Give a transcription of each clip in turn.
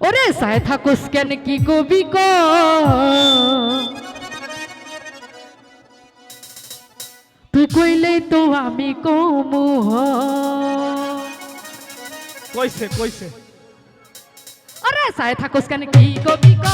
ওরে সায় থাকুস কেন কি কবি ক? তুই কইলে তো আমি কমু কইছে কইছে। ওরে সায় থাকুস কেন কি কবি ক?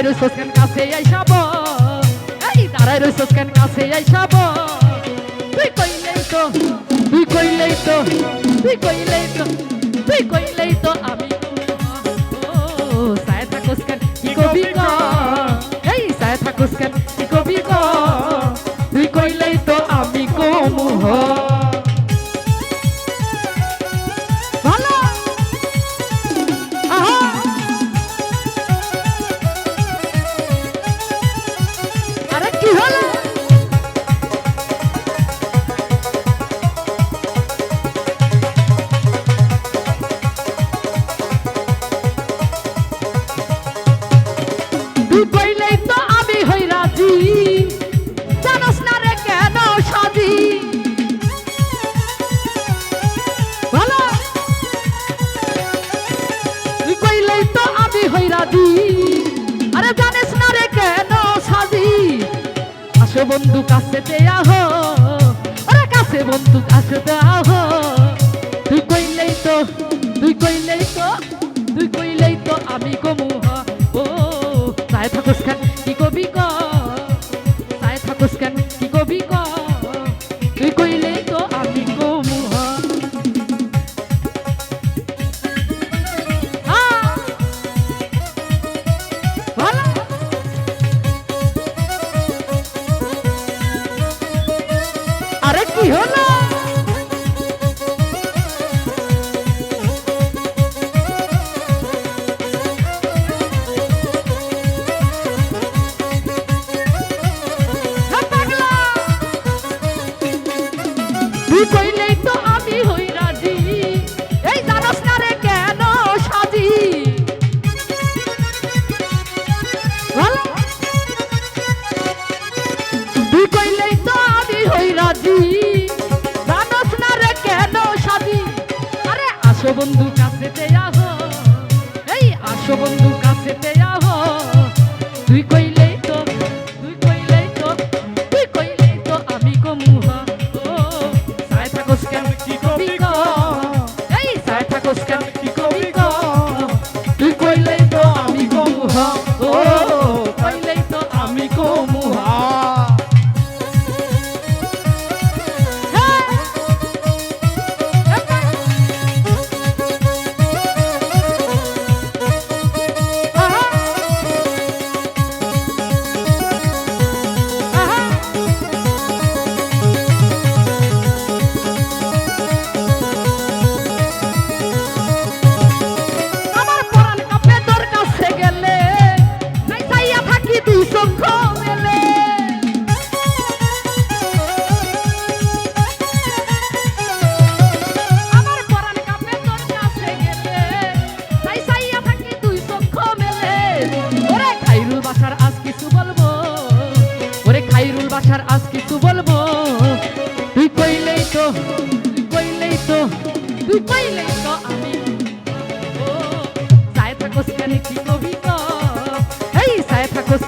দাঁড়াই রইছস কেন কাছে আইসাব এই দাঁড়াই রইছস কেন কাছে আইসাব তুই কইলেই তো, তুই কইলেই তো, তুই কইলেই তো, তুই কইলেই কাছে বন্ধু কাছেতে আহো ওরে কাছে বন্ধু কাছেতে আহো তুই কইলেই তো, তুই কইলেই তো, তুই কইলেই তো আমি কমু হা। ও তাই থাকস খান কি কবি কি কইলেই তো আসো বন্ধু কাছে আহ এই আসো বন্ধু কাছে আহ তুই কই পাঠার আজ কিছু বলব? তুই কইলেই তো কইলেই তো, তুই কইলেই তো আমি ও থাকোস কেন কি কবি তো এই যায় থাকোস